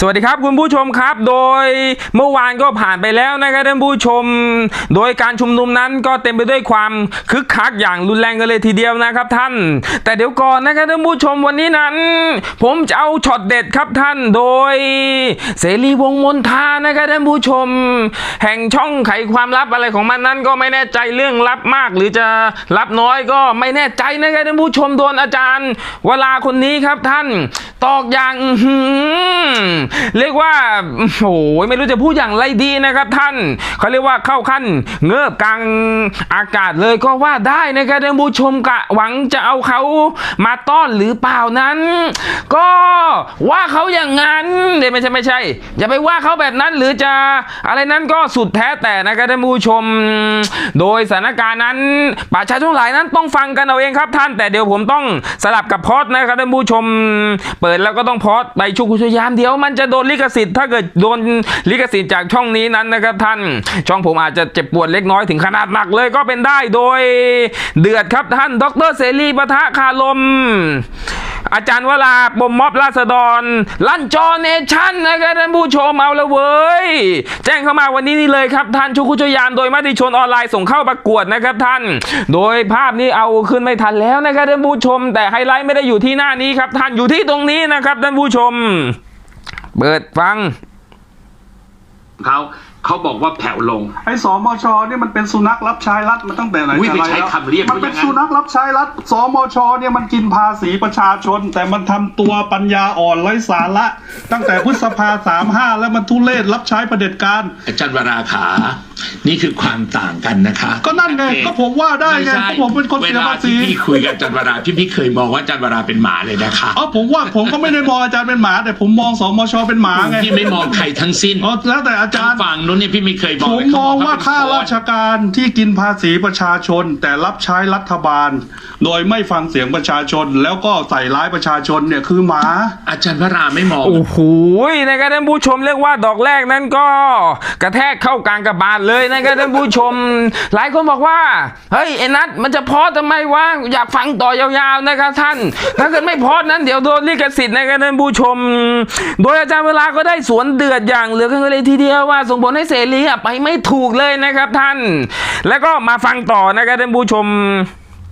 สวัสดีครับคุณผู้ชมครับ โดยเมื่อวานก็ผ่านไปแล้วนะครับท่านผู้ชม โดยการชุมนุมนั้นก็เต็มไปด้วยความคึกคักอย่างรุนแรงกันเลยทีเดียวนะครับท่าน แต่เดี๋ยวก่อนนะครับท่านผู้ชมวันนี้นั้น ผมจะเอาช็อตเด็ดครับท่านโดย เสรีวงมนทานะครับท่านผู้ชม แห่งช่องไขความลับอะไรของมันนั้น ก็ไม่แน่ใจเรื่องลับมาก หรือจะลับน้อยก็ไม่แน่ใจนะครับท่านผู้ชมโดนอาจารย์ เวลาคนนี้ครับท่าน ตอกอย่างอืเรียกว่าโอ้โหไม่รู้จะพูดอย่างไรดีนะครับท่านเขาเรียกว่าเข้าขั้นเงือบกลางอากาศเลยก็ว่าได้นะครับท่านผู้ชมกะหวังจะเอาเขามาต้อนหรือเปล่านั้น ก็ว่าเขาอย่างนั้นเดี๋ยวไม่ใช่ไม่ใช่อย่าไปว่าเขาแบบนั้นหรือจะอะไรนั้นก็สุดแท้แต่นะครับท่านผู้ชม โดยสถานการณ์นั้นประชาชนหลายนั้นต้องฟังกันเอาเองครับท่านแต่เดี๋ยวผมต้องสลับกับพอดนะครับท่านผู้ชม เปิดแล้วก็ต้องพอดไปชุกชุยามเดี๋ยวมันจะโดนลิขสิทธิ์ถ้าเกิดโดนลิขสิทธิ์จากช่องนี้นั้นนะครับท่าน ช่องผมอาจจะเจ็บปวดเล็กน้อยถึงขนาดหนักเลยก็เป็นได้โดยเดือดครับท่านดรเสรีปะทะคารมอาจารย์วราปมม็อบราษฎร ลั่นจอเนชั่นนะครับท่านผู้ชมเอาละเว้ย แจ้งเข้ามาวันนี้นี่เลยครับท่านชุกุชยานโดยมติชนออนไลน์ส่งเข้าประกวดนะครับท่าน โดยภาพนี้เอาขึ้นไม่ทันแล้วนะครับท่านผู้ชม แต่ไฮไลท์ไม่ได้อยู่ที่หน้านี้ครับท่านอยู่ที่ตรงนี้นะครับท่านผู้ชม เปิดฟัง เขา เขาบอกว่าแผ่วลง ไอ้สมชเนี่ยมันเป็นสุนัขรับใช้รัฐมาตั้งแต่ไหนอุ๊ยแต่ไรไปใช้แล้วคำเรียกมันเป็นเขาอย่างนั้นสุนัขรับใช้รัฐสมชเนี่ยมันกินภาษีประชาชน แต่มันทำตัวปัญญาอ่อนไร้สาระ ตั้งแต่พฤษภาสามห้าแล้วมันทุเรศรับใช้เผด็จการอาจารย์วราขา นี่คือความต่างกันนะคะ ก็นั่นไงก็ผมว่าได้ไงม่ใช่ก็ผมเป็นคนเสียภาษีเวลที่พี่คุยกับอาจารย์วราพี่พี่เคยมองว่าอาจารย์วราเป็นหมาเลยนะคะเออผมว่าผมก็ไม่ได้มองอาจารย์เป็นหมา แต่ผมมองสมชเป็นหมาไงพี่ไม่มองใครทั้งสิ้นอ๋อแล้วแต่อาจารย์ฝั่งนู้นเนี่ยพี่ไม่เคยมองผมเลยมองว่าเขข้าบกราชการที่กินภาษีประชาชน แต่รับใช้รัฐบาล โดยไม่ฟังเสียงประชาชน แล้วก็ใส่ร้ายประชาชนเนี่ยคือหมา อาจารย์วราไม่มองโอ้โหนะครับท่านผู้ชมเรียกว่าดอกแรกนั้นก็กระแทกเข้ากลางกระบาลเลยนะครับท่านผู้ชม หลายคนบอกว่า เฮ้ยไอ้นัทมันจะพอทำไมวะอยากฟังต่อยาวๆนะครับท่าน ถ้าเกิดไม่พอนั้นเดี๋ยวโดนลิขสิทธิ์นะครับท่านผู้ชม โดยอาจารย์เวลาก็ได้สวนเดือดอย่างเหลือเกินเลยทีเดียวว่าส่งผลให้เสรีอะไปไม่ถูกเลยนะครับท่าน แล้วก็มาฟังต่อนะครับท่านผู้ชม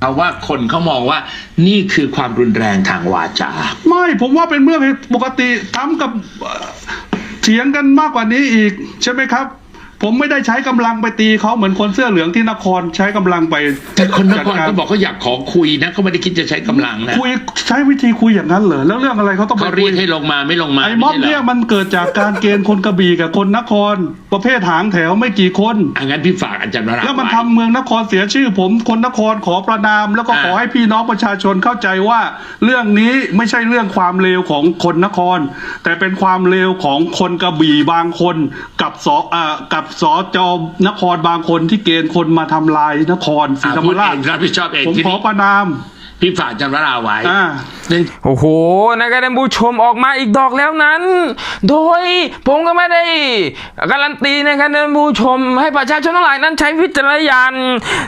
เอาว่าคนเขามองว่านี่คือความรุนแรงทางวาจา ไม่ผมว่าเป็นเรื่องปกติทำกับเอ่อเถียงกันมากกว่านี้อีก ใช่ไหมครับ ผมไม่ได้ใช้กำลังไปตีเขาเหมือนคนเสื้อเหลืองที่นครใช้กำลังไปแต่คนนครจัดารก็บอกเขาอยากขอคุยนะเขาไม่ได้คิดจะใช้กำลังนะคุยใช้วิธีคุยอย่างนั้นเหรอแล้วเรื่องอะไรเขาต้องไปเขาคุเรียยกให้ลงมาไม่ลงมาไอ้ม็อบใช่หรเนี่ยมันเกิดจากการเกณฑ์คนกระบี่กับคนนคร ประเภทหางแถวไม่กี่คนอะงั้นพี่ฝากอาจารย์วราแล้วมันไทำเมืองนครเสียชื่อ ผมคนนครขอประนาม แล้วก็อ่าขอให้พี่น้องประชาชนเข้าใจว่า เรื่องนี้ไม่ใช่เรื่องความเลวของคนนคร แต่เป็นความเลวของคนกระบี่บางคนกับสอ่ากับสจนครบางคนที่เกณฑ์คนมาทำลายนครศรีอะธรรพูมดราเอชงรับผิดชอบเองผมทีขอนี้ประนาม พี่ฝากอาจารย์วราไว้อ่าเนื่องโอ้โหนะครับท่านผู้ชมออกมาอีกดอกแล้วนั้น โดยผมก็ไม่ได้การันตีนะครับท่านผู้ชม ให้ประชาชนทั้งหลายนั้นใช้วิจารณญาณ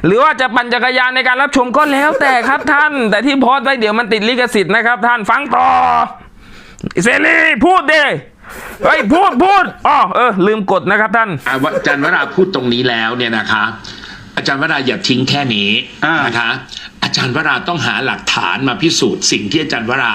หรือว่าจะปั่นจักรยานในการรับชมก็แล้วแต่ครับท่าน แต่ที่โพสต์ไว้เดี๋ยวมันติดลิขสิทธิ์นะครับท่านฟังต่อเสรีพูดดิ เฮ้ยพูดพูดอ๋อเออ ลืมกดนะครับท่านอะว่าอาจารย์วราพูดตรงนี้แล้วเนี่ยนะคะ อาจารย์วราอย่าทิ้งแค่นี้อ่านนะคะ อาจารย์วราต้องหาหลักฐานมาพิสูจน์สิ่งที่อาจารย์วรา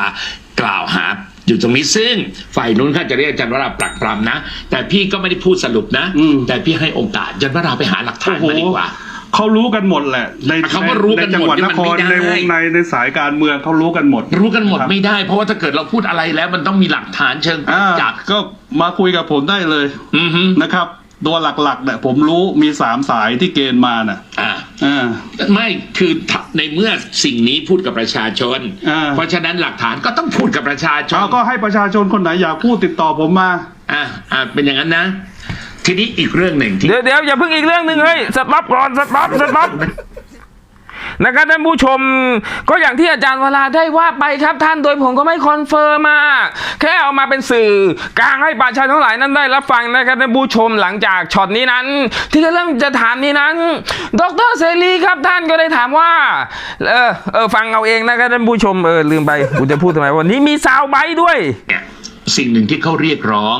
กล่าวหา อยู่ตรงนี้ซึ่งฝ่ายนู้นเขาจะเรียกอาจารย์วราปรักปรำนะ แต่พี่ก็ไม่ได้พูดสรุปนะอืมแต่พี่ให้โอกาสอาจารย์วราไปหาหลักฐานมาดีกว่า เขารู้กันหมดแหละ ในเขาก็รู้กันหมดในจังหวัดนี่นมันคไม่รได้ในวงในในสายการเมืองเขารู้กันหมด รู้กันหมดครับไม่ได้ เพราะว่าถ้าเกิดเราพูดอะไรแล้วมันต้องมีหลักฐานเชิงประอ่าจักษ์ก็มาคุยกับผมได้เลยอือฮึนะครับตัวหลักๆเนี่ยผมรู้มีสามสายที่เกณฑ์มาน่ะ อ่าอ่าไม่คือในเมื่อสิ่งนี้พูดกับประชาชนอ่าเพราะฉะนั้นหลักฐานก็ต้องพูดกับประชาชนเอาก็ให้ประชาชนคนไหนอยากพูดติดต่อผมมา อ่าอ่าเป็นอย่างนั้นนะ ทีนี้อีกเรื่องหนึ่งที่เดี๋ยวเดี๋ยวอย่าเพิ่งอีกเรื่องหนึ่งเฮ้ยสต็อปก่อนสต็อปสต็อปนะครับท่านผู้ชมก็อย่างที่อาจารย์วราได้ว่าไปครับท่านโดยผมก็ไม่คอนเฟิร์มมาแค่เอามาเป็นสื่อกลางให้ประชาชนทั้งหลายนั้นได้รับฟังนะครับท่านผู้ชมหลังจากช็อตนี้นั้น ที่เริ่มจะถามนี้นั้น ดรเสรีครับท่านก็ได้ถามว่าเออเออฟังเอาเองนะครับท่านผู้ชมเออลืมไปกูจะพูดทำไมวันนี้มีซาวไบต์ด้วยเนี่ยสิ่งหนึ่งที่เขาเรียกร้อง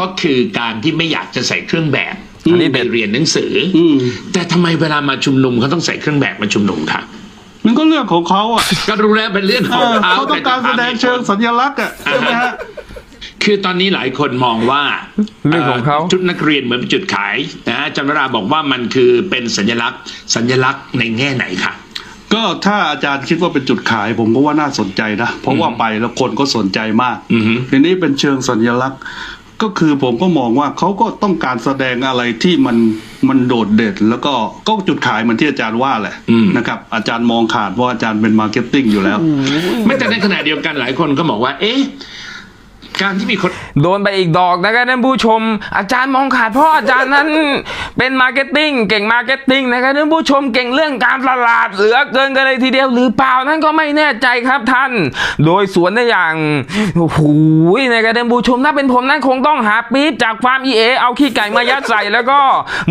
ก็คือการที่ไม่อยากจะใส่เครื่องแบบอันนี้ไปเรียนหนังสือออืมแต่ทำไมเวลามาชุมนุมเขาต้องใส่เครื่องแบบมาชุมนุมคะมันก็เรื่องของเขาอะก็รู้แล้วเป็นเรื่องเอของอเขาเขาต้องการแสดงเชิงสัญลักษณ์อะใช่ไหมฮะคือตอนนี้หลายคนมองว่าเรื่องของเขาชุดนักเรียนเหมือนเป็นจุดขายนะฮะอาจันวราบอกว่ามันคือเป็นสัญลักษณ์ สัญลักษณ์ในแง่ไหนคะก็ถ้าอาจารย์คิดว่าเป็นจุดขายผมก็ว่าน่าสนใจนะ เพราะว่าไปแล้วคนก็สนใจมากอือฮึทีนี้เป็นเชิงสัญลักษณ์ ก็คือผมก็มองว่าเขาก็ต้องการแสดงอะไรที่มันมันโดดเด่นแล้วก็ก็จุดขายเหมือนที่อาจารย์ว่าแหละนะครับอาจารย์มองขาดเพราะอาจารย์เป็นมาร์เก็ตติ้งอยู่แล้ว ไม่แต่ในขณะเดียวกันหลายคนก็บอกว่า เอ๊ะ การที่มีคนโดนไปอีกดอกนะครับท่านผู้ชม อาจารย์มองขาดพราะอาจารย์นั้นเป็นมาร์เก็ตติ้งเก่งมาร์เก็ตติ้งนะครับท่านผู้ชมเก่งเรื่องการตลาดเหลือเกินกันเลยทีเดียวหรือเปล่านั่นก็ไม่แน่ใจครับท่าน โดยสวนได้อย่างโอ้โหนะครับท่านผู้ชมถ้าเป็นผมนั้นคงต้องหาปี๊บจากฟาร์มเอเอาขี้ไก่มายัดใส่แล้วก็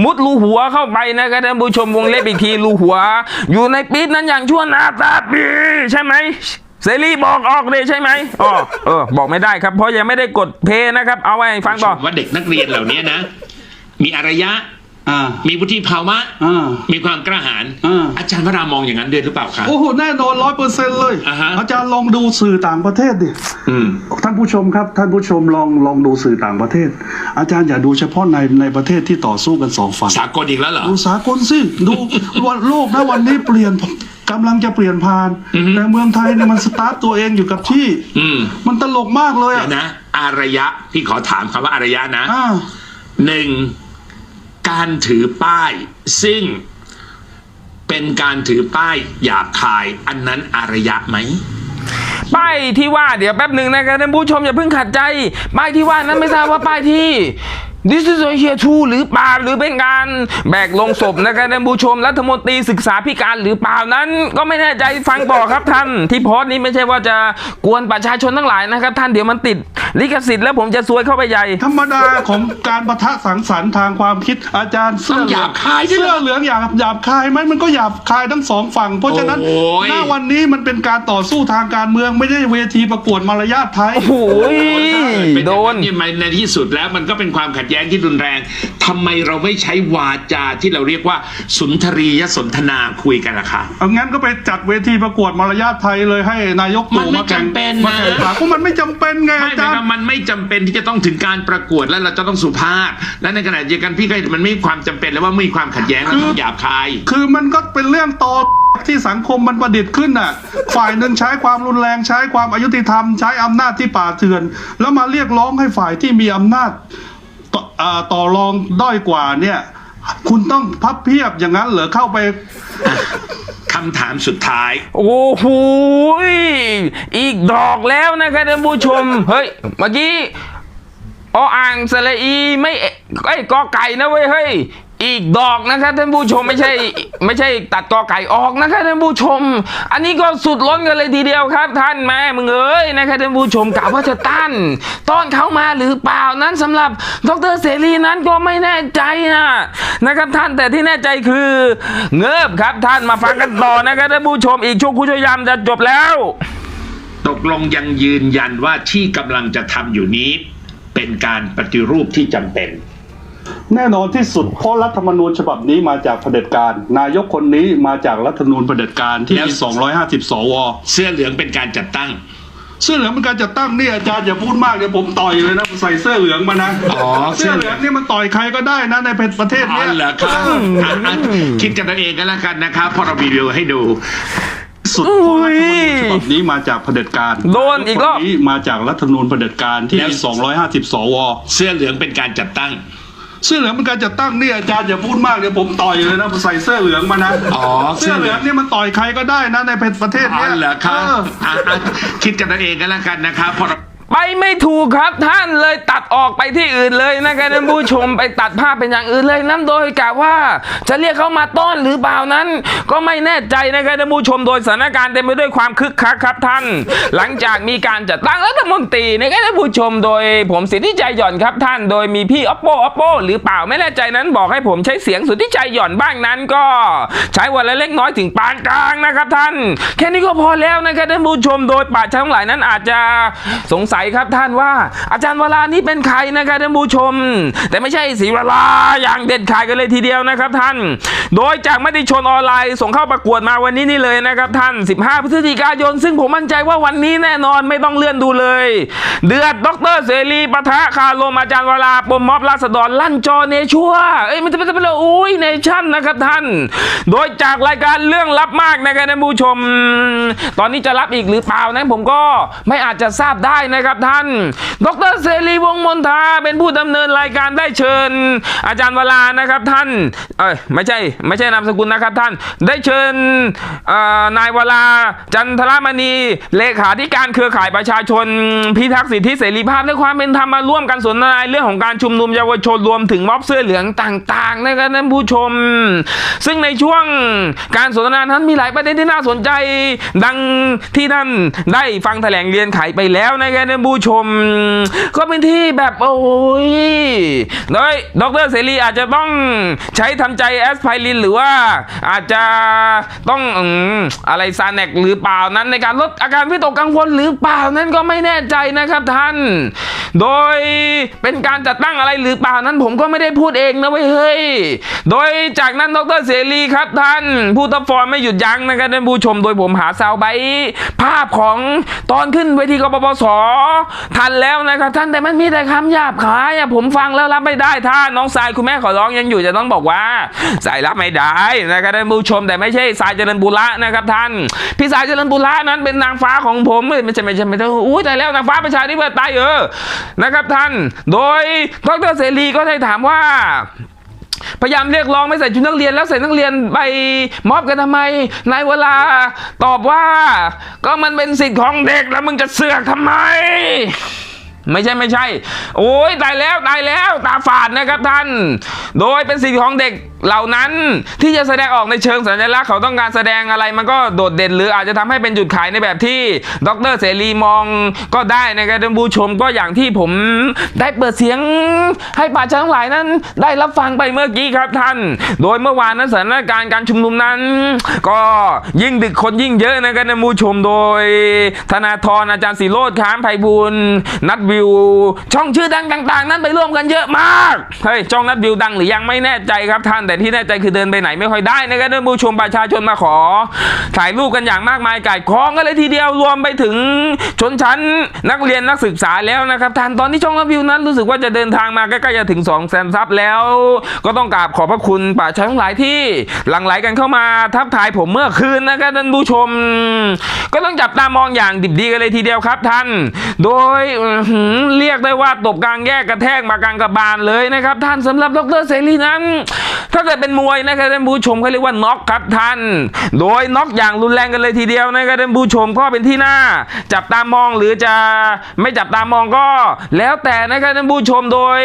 มุดรูหัวเข้าไปนะครับท่านผู้ชมวงเล็บอีกทีรูหัว อยู่ในปี๊บนั้นอย่างชั่วนาตาปีใช่ไหม เสรีบอกออกเลยใช่ไหมอ๋อเออ บอกไม่ได้ครับ เพราะยังไม่ได้กดเพย์นะครับ เอาไว้ฟังต่อว่าเด็กนักเรียนเหล่านี้นะ มีอารยะอ่ามีวุฒิภาวะอ่ามีความกระหายอ่าอาจารย์วรามองอย่างนั้นด้วยหรือเปล่าคะโอ้โห แน่นอนร้อยเปอร์เซ็นต์เลยอ่าฮะอาจารย์ลองดูสื่อต่างประเทศดิอืมท่านผู้ชมครับ ท่านผู้ชมลองลองดูสื่อต่างประเทศ อาจารย์อย่าดูเฉพาะในในประเทศที่ต่อสู้กันสองฝั่งสากลอีกแล้วเหรอ ดูสากลสิ ดูวันโลกนะวันนี้เปลี่ยน กำลังจะเปลี่ยนผ่าน อือฮึ แต่เมืองไทยเนี่ยมันสตาร์ทตัวเองอยู่กับที่ อืมมันตลกมากเลยเดี๋อะยวนะ อารยะ พี่ขอถามคำว่าอารยะนะ อ่า หนึ่งการถือป้าย ซึ่งเป็นการถือป้ายหยาบคาย อันนั้นอารยะไหม ป้ายที่ว่าเดี๋ยวแป๊บหนึ่งนะครับท่านผู้ชมอย่าเพิ่งขัดใจ ป้ายที่ว่านั้นไม่ทราบว่าป้ายที่ This is a here to หรือเปล่าหรือเป็นการแบกลงศพนะครับท่านผู้ชมรัฐมนตรีศึกษาพิการหรือเปล่านั้น ก็ไม่แน่ใจฟังต่อครับท่าน ที่โพสต์นี้ไม่ใช่ว่าจะกวนประชาชนทั้งหลายนะครับ ท่านเดี๋ยวมันติด ลิขสิทธิ์แล้วผมจะซวยเข้าไปใหญ่ ธรรมดาของการประทะสังสรรค์ทางความคิดอาจารย์เสื้อต้องหยาบคายด้วยเหรอเสื้อเหลืองหยาบหยาบคายไหมมันก็หยาบคายทั้งสองฝั่ง เพราะฉะนั้นโอ้ย หน้าวันนี้มันเป็นการต่อสู้ทางการเมืองไม่ได้เวทีประกวดมารยาทไทย โอ้ยเป็นโดอย่างนนี่ในที่สุดแล้วมันก็เป็นความขัดแย้งที่รุนแรงทำไมเราไม่ใช้วาจาที่เราเรียกว่า สุนทรียสนทนาคุยกันล่ะคะ เอางั้นก็ไปจัดเวทีประกวดมารยาทไทยเลยให้นายกมันตู่ไม่มาแข่งจำเป็นมาแข่งนะขันเพราะมันไม่จำเป็นไงไม่อาหมาจายรความย์มันไม่จำเป็นที่จะต้องถึงการประกวดแล้วเราจะต้องสุภาพ และในขณะเดียวกันพี่ก็เห็นมันไม่มีความจำเป็นแล้วว่าไม่มีความขัดแย้งแล้วต้องหยาบคาย คือมันก็เป็นเรื่องตอที่สังคมมันประดิษฐ์ขึ้นน่ะ ฝ่ายหนึ่งใช้ความรุนแรงใช้ความอายุติธรรม ใช้อำนาจที่ป่าเถื่อน แล้วมาเรียกร้องให้ฝ่ายที่มีอำนาจต่ออ่าต่อรองด้อยกว่าเนี่ย คุณต้องพับเพียบอย่างนั้นเหรอเข้าไปคำถามสุดท้าย โอ้โหยอีกดอกแล้วนะครับท่านผู้ชม เฮ้ย เมื่อกี้ออ่างสระอีไม่เอไอ้ยกอไก่นะเว้ยเฮ้ย อีกดอกนะครับท่านผู้ชมไม่ใช่ไม่ใช่ตัดกอไก่ออกนะครับท่านผู้ชม อันนี้ก็สุดล้นกันเลยทีเดียวครับ ท่านแม่มึงเอ้ยนะครับท่านผู้ชมกะว่าจะต้านต้อนเขามาหรือเปล่านั้นสำหรับดรเสรีนั้นก็ไม่แน่ใจนะนะครับท่านแต่ที่แน่ใจคือเงือบครับท่านมาฟังกันต่อนะครับท่านผู้ชมอีกช่วงคุชยามจะจบแล้ว ตกลงยังยืนยันว่าที่กำลังจะทำอยู่นี้ เป็นการปฏิรูปที่จำเป็น แน่นอนที่สุดเพราะรัฐธรรมนูญฉบับนี้มาจากเผด็จการ นายกคนนี้มาจากรัฐธรรมนูญเผด็จการที่แล้วมี250สวเสื้อเหลืองเป็นการจัดตั้ง เสื้อเหลืองเป็นการจัดตั้งเนี่ยอาจารย์อย่าพูดมากเดี๋ยวผมต่อยเลยนะใส่เสื้อเหลืองมานะอ๋อเสื้เสื้ออเหเหลืลือองงนี่มันต่อยใครก็ได้นะในประเทศอ๋อเนี้ยเหรอครับอะอะคิดกันเอาเองกันแล้วกันนะครับเพราะเรามีวิดีโอให้ดูสุดเพราะรัฐธรรมนูญฉบับนี้มาจากเผด็จการโดนอีกรอบคนนี้มาจากรัฐธรรมนูญเผด็จการที่แล้วมี250สวเสื้อเหลืองเป็นการจัดตั้ง เสื้อเหลืองเป็นการจัดตั้งเนี่ยอาจารย์อย่าพูดมากเดี๋ยวผมต่อยเลยนะใส่เสื้อเหลืองมานะอ๋อเสื้เสื้ออเหเหลืลือองงนี่มันต่อยใครก็ได้นะในประเทศอ๋อเนี้ยเหรอครับเออ อะอะคิดกันเอาเองกันแล้วกันนะครับเพราะเรา ไปไม่ถูกครับท่านเลยตัดออกไปที่อื่นเลยนะครับท่านผู้ชมไปตัดภาพเป็นอย่างอื่นเลยนั่นโดยกะว่า จะเรียกเขามาต้อนหรือเปล่านั้น ก็ไม่แน่ใจนะครับท่านผู้ชมโดยสถานการณ์เต็มไปด้วยความคึกคักครับท่าน หลังจากมีการจัดตั้งรัฐมนตรีนะครับท่านผู้ชมโดยผมสิทธิใจหย่อนครับท่าน โดยมีพี่ oppo oppo หรือเปล่าไม่แน่ใจนั้นบอกให้ผมใช้เสียงสุทธิใจหย่อนบ้างนั้นก็ ใช้วันละเล็กน้อยถึงปานกลางนะครับท่าน แค่นี้ก็พอแล้วนะครับท่านผู้ชมโดยป่าชญ์ทั้งหลายนั้นอาจจะสงสัยสัยครับท่านว่า อาจารย์วรานี่เป็นใครนะครับท่านผู้ชม แต่ไม่ใช่ศรีวราอย่างเด็ดขาดกันเลยทีเดียวนะครับท่าน โดยจากมติชนออนไลน์ส่งเข้าประกวดมาวันนี้นี่เลยนะครับท่าน 15 พฤศจิกายน ซึ่งผมมั่นใจว่าวันนี้แน่นอนไม่ต้องเลื่อนดูเลย เดือดดรเสรีปะทะคารมอาจารย์วราปมม็อบราษฎรลั่นจอเนชัวเอ้ยมันจะเป็นเป็นอุ้ยเนชั่นนะครับท่าน โดยจากรายการเรื่องลับมากนะครับท่านผู้ชม ตอนนี้จะรับอีกหรือเปล่านั้นผมก็ไม่อาจจะทราบได้นะครับครับท่าน ดรเสรีวงมนทาเป็นผู้ดำเนินรายการได้เชิญ อาจารย์วรานะครับท่านเอ้ยไม่ใช่ไม่ใช่นามสกุลนะครับท่าน ได้เชิญนายวราจันทรมณีเลขาธิการเครือข่ายประชาชน พิทักษ์สิทธิเสรีภาพและความเป็นธรรมมาร่วมกันสนทนาเรื่องของการชุมนุมเยาวชนรวมถึงม็อบเสื้อเหลืองต่างๆนะครับท่านผู้ชม ซึ่งในช่วงการสนทนานั้นมีหลายประเด็นที่น่าสนใจ ดังที่ท่านได้ฟังแถลงเรียนไขไปแล้วนะครับานผู้ชม ก็เป็นที่แบบโอ้ยโดยดรเสรีอาจจะต้องใช้ทำใจแอสไพรินหรือว่าอาจจะต้องอะไรซาเนกหรือเปล่านั้นในการลดอาการวิตกกังวลหรือเปล่านั้นก็ไม่แน่ใจนะครับท่าน โดยเป็นการจัดตั้งอะไรหรือเปล่านั้นผมก็ไม่ได้พูดเองนะเว้ยเฮ้ย โดยจากนั้นดรเสรีครับท่าน ผู้ทับฟอร์ไม่หยุดยั้งนะครับท่านผู้ชม โดยผมหาซาวด์ไบภาพของตอนขึ้นเวทีกบปสทันแล้วนะครับท่านแต่มันมีแต่คำหยาบคายอะผมฟังแล้วรับไม่ได้ถ้านน้องสายคุณแม่ขอร้องยังอยู่จะต้องบอกว่าสายรับไม่ได้นะครับท่านผู้ชมแต่ไม่ใช่สายเจริญบุระนะครับท่านพี่สายเจริญบุระนั้นเป็นนางฟ้าของผมไม่ใช่ไม่ใช่ไม่ใช่อุ้ยแต่แล้วนางฟ้าประชาธิปไตยเออนะครับท่าน โดยดรเสรีก็ได้ถามว่า พยายามเรียกร้องไม่ใส่ชุดนักเรียนแล้วใส่นักเรียนไปมอบกันทำไมนายเวลาตอบว่า ก็มันเป็นสิทธิ์ของเด็กแล้วมึงจะเสือกทำไม ไม่ใช่ไม่ใช่ โอ้ยตายแล้วตายแล้วตาฝาดนะครับท่าน โดยเป็นสิทธิของเด็กเหล่านั้นที่จะแสดงออกในเชิงสัญลักษณ์เขาต้องการแสดงอะไรมันก็โดดเด่น หรืออาจจะทำให้เป็นจุดขายในแบบที่ดรเสรีมองก็ได้นะครับท่านผู้ชมก็อย่างที่ผมได้เปิดเสียงให้ป่าชาทั้งหลายนั้น ได้รับฟังไปเมื่อกี้ครับท่าน โดยเมื่อวานนั้นสถานการณ์การชุมนุมนั้น ก็ยิ่งดึกคนยิ่งเยอะนะครับท่านผู้ชมโดย ธนาธรอาจารย์สีโรดค้ามไพบูลนัดวิว ช่องชื่อดังต่าง ๆ นั้นไปร่วมกันเยอะมากเฮ้ยช่องนัดวิวดังหรือยังไม่แน่ใจครับท่านแต่ที่แน่ใจคือเดินไปไหนไม่ค่อยได้นะครับท่านผู้ชมประชาชนมาขอ ถ่ายรูปกันอย่างมากมายก่ายคล้องกันเลยทีเดียวรวมไปถึงชนชั้นนักเรียนนักศึกษาแล้วนะครับท่านตอนที่ช่องนัดวิวนั้นรู้สึกว่าจะเดินทางมาใกล้ๆจะถึง2องแสนซับแล้ว ก็ต้องกราบขอบพระคุณประชาชนทั้งหลายที่หลั่งไหลกันเข้ามาทักทายผมเมื่อคืนนะครับท่านผู้ชม ก็ต้องจับตามองอย่างดิบดีกันเลยทีเดียวครับท่าน โดยอืเรียกได้ว่าตบกลางแยกกระแทกมากลางกระบาลเลยนะครับ ท่านสำหรับดรเสรีนั้น ถ้าเกิดเป็นมวยนะครับท่านผู้ชมเขาเรียกว่าน็อกครับท่าน โดยน็อกอย่างรุนแรงกันเลยทีเดียวนะครับท่านผู้ชมก็เป็นที่หน่าจับตามองหรือจะไม่จับตามองก็ แล้วแต่นะครับท่านผู้ชมโดย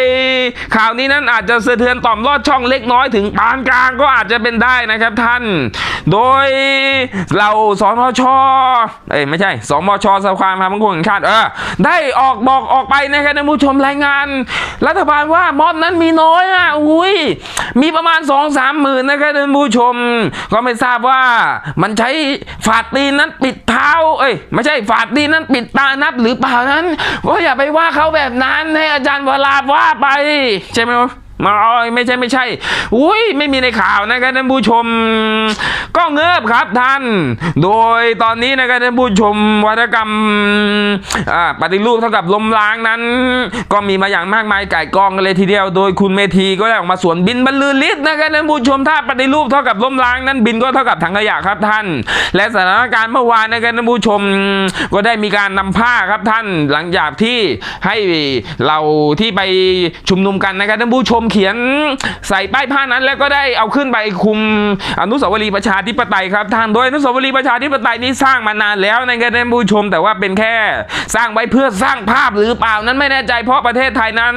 ข่าวนี้นั้นอาจจะสะเทือนต่อมลอดช่องเล็กน้อยถึงปานกลางก็อาจจะเป็นได้นะครับท่าน โดยเราสนชเอ้ยไม่ใช่สมชสภาความมั่นคงแห่งชาติเออได้ออกบอกออกไปนะครับท่านผู้ชมรายงาน รัฐบาลว่าม็อบนั้นมีน้อยอะอุ้ยมีประมาณ2องสามหมื่นนะครับท่านผู้ชม ก็ไม่ทราบว่ามันใช้ฝาดตีนนั้นปิดเท้า เอ้ยไม่ใช่ฝาดตีนนั้นปิดตานับหรือเปล่านั้นก็อย่าไปว่าเขาแบบนั้นให้อาจารย์เวลาว่าไป ใช่ไหมครับ มาไม่ใช่ไม่ใช่ อุ้ยไม่มีในข่าวนะครับท่านผู้ชม ก็เงิบครับท่าน โดยตอนนี้นะครับท่านผู้ชมวัฒกรรมปฏิรูปเท่ากับล้มล้างนั้น ก็มีมาอย่างมากมายไก่กองกันเลยทีเดียว โดยคุณเมธีก็ได้ออกมาสวนบินบรรลือฤทธิ์นะครับท่านผู้ชมถ้าปฏิรูปเท่ากับล้มล้างนั้นบินก็เท่ากับถังขยะครับท่าน และสถานการณ์เมื่อวานนะครับท่านผู้ชมก็ได้มีการนำผ้าครับท่านหลังจากที่ให้เราที่ไปชุมนุมกันนะครับท่านผู้ชมเขียนใส่ป้ายผ้านั้น แล้วก็ได้เอาขึ้นไปคุมอนุสาวรีย์ประชาธิปไตยครับท่านโดยอนุสาวรีย์ประชาธิปไตยนี้สร้างมานานแล้วในะครับท่านผู้ชม แต่ว่าเป็นแค่สร้างไว้เพื่อสร้างภาพหรือเปล่านั้นไม่แน่ใจเพราะประเทศไทยนั้น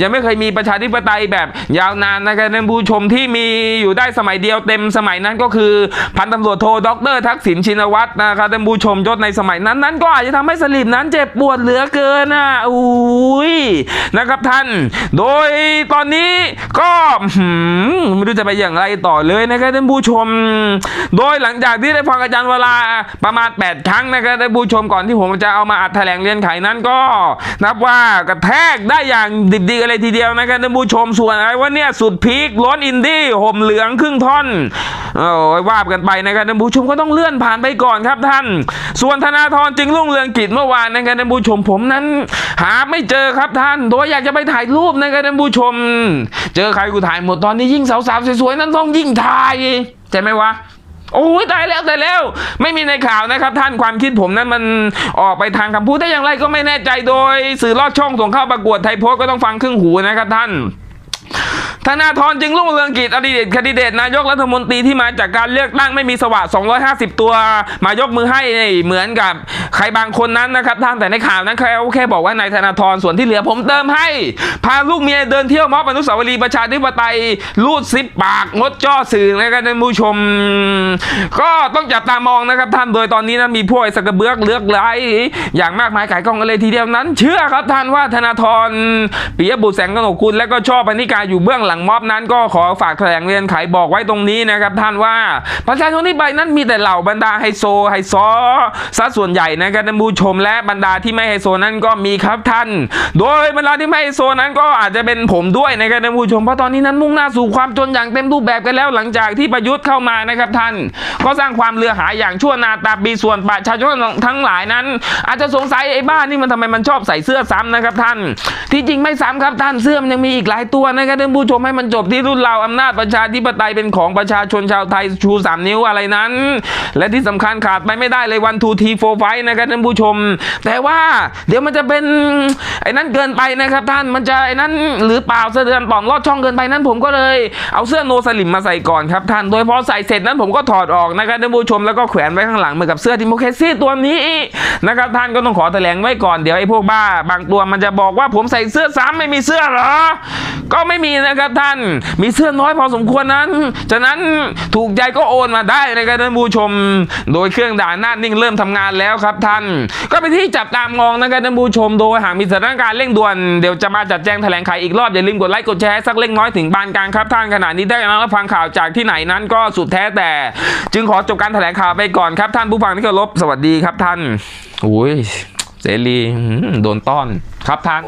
ยังไม่เคยมีประชาธิปไตยแบบยาวนานนะครับท่านผู้ชมที่มีอยู่ได้สมัยเดียวเต็มสมัยนั้นก็คือพันตำรวจโทดรทักษิณชินวัตรนะครับท่านผู้ชมยศในสมัยนั้นนั้นก็อาจจะทำให้สลิมนั้นเจ็บปวดเหลือเกินอะอุ้ยนะครับท่าน โดยตอนนี้นี้ก็ไม่รู้จะไปอย่างไรต่อเลยนะครับท่านผู้ชม โดยหลังจากที่ได้ฟังอาจารย์เวลาประมาณ 8 ครั้งนะครับท่านผู้ชมก่อนที่ผมจะเอามาอัดแถลงเรียนไขนั้นก็ นับว่ากระแทกได้อย่างดิบดีกันเลยทีเดียวนะครับท่านผู้ชมส่วนอะไรว่าเนี่ยสุดพีคล้นอินดี้ห่มเหลืองครึ่งท่อนโอ้ยว่าบกันไปนะครับท่านผู้ชมก็ต้องเลื่อนผ่านไปก่อนครับท่าน ส่วนธนาธรจึงรุ่งเรืองกิจเมื่อวานนะครับท่านผู้ชมผมนั้น หาไม่เจอครับท่าน โดยอยากจะไปถ่ายรูปนะครับท่านผู้ชมเจอใครกูถ่ายหมดตอนนี้ยิ่งสาวๆสวยๆนั้นต้องยิ่งถ่ายใช่ไหมวะโอ้ยตายแล้วตายแล้ว ไม่มีในข่าวนะครับ ท่านความคิดผมนั้นมันออกไปทางคำพูดได้อย่างไรก็ไม่แน่ใจโดย สื่อลอดช่องส่งเข้าประกวดไทยโพสก็ต้องฟังครึ่งหูนะครับท่าน ธนาธรจึงรุ่งเรืองกิจอดีตแคนดิเดตนายกรัฐมนตรีที่มาจากการเลือกตั้งไม่มีสวะ250 ตัว มายกมือให้เหมือนกับใครบางคนนั้นนะครับท่านแต่ในข่าวนั้นเขาแค่บอกว่านายธนาธรส่วนที่เหลือผมเติมให้ พาลูกเมียเดินเที่ยวมอบอนุสาวรีย์ประชาธิปไตยลูดซิปปากงดจ้อสื่อนะครับท่านผู้ชม ก็ต้องจับตามองนะครับท่านโดยตอนนี้นะมีพวกไอ้สกกเบือกเลือกไหลอย่างมากมายขายกล้องกันเลยทีเดียวนั้น เชื่อครับท่านว่าธนาธรปิยบุตรแสงกนกคุณและก็ชอบพนิกาอยู่เบื้องหลังลังม็อบนั้นก็ขอฝากแถลงเรียนไขบอกไว้ตรงนี้นะครับท่านว่าประชาชนที่ไปนั้นมีแต่เหล่าบรรดาไฮโซไฮซอซะส่วนใหญ่นะครับท่านผู้ชมและบรรดาที่ไม่ไฮโซนั้นก็มีครับท่าน โดยบรรดาที่ไม่ไฮโซนั้นก็อาจจะเป็นผมด้วยนะครับท่านผู้ชมเพราะตอนนี้นั้นมุ่งหน้าสู่ความจนอย่างเต็มรูปแบบกันแล้วหลังจากที่ประยุทธ์เข้ามานะครับท่าน ก็สร้างความเลือหายอย่างชั่วนาตาปีส่วนประชาชนทั้งหลายนั้น อาจจะสงสัยไอ้บ้านนี่มันทำไมมันชอบใส่เสื้อซ้ำนะครับท่าน ที่จริงไม่ซ้ำครับท่านเสื้อมันยังมีอีกหลายตัวนะครับท่านผู้ชมให้มันจบที่รุ่นเราอำนาจประชาธิปไตยเป็นของประชาชนชาวไทยชูสามนิ้วอะไรนั้น และที่สำคัญขาดไปไม่ได้เลยวันทูทีโฟไฟนะครับท่านผู้ชม แต่ว่าเดี๋ยวมันจะเป็นไอ้นั้นเกินไปนะครับท่านมันจะไอ้นั้นหรือเปล่าเสะเดือนต่อมลอดช่องเกินไปนั้นผมก็เลยเอาเสื้อโนสลิมมาใส่ก่อนครับท่านโดยพอใส่เสร็จนั้นผมก็ถอดออกนะครับท่านผู้ชมแล้วก็แขวนไว้ข้างหลังเหมือนกับเสื้อทิโมเคซี่ตัวนี้นะครับท่านก็ต้องขอแถลงไว้ก่อนเดี๋ยวไอ้พวกบ้า บางตัวมันจะบอกว่าผมใส่เสื้อซ้ำไม่มีเสื้อเหรอ ก็ไม่มีนะครับท่าน มีเสื้อน้อยพอสมควรนั้น ฉะนั้นถูกใจก็โอนมาได้นะครับท่านผู้ชม โดยเครื่องด่านหน้านิ่งเริ่มทำงานแล้วครับท่าน ก็เป็นที่จับตามองนะครับท่านผู้ชม โดยหากมีสถานการณ์เร่งด่วนเดี๋ยวจะมาจัดแจงแถลงไขอีกรอบอย่าลืมกดไลค์กดแชร์สักเล็กน้อยถึงบานกลางครับท่านขณะนี้ได้รับฟังข่าวจากที่ไหนนั้นก็สุดแท้แต่ จึงขอจบการแถลงข่าวไปก่อนครับท่านผู้ฟังที่เคารพสวัสดีครับท่านโอ้ยเสรีโดนต้อนครับท่าน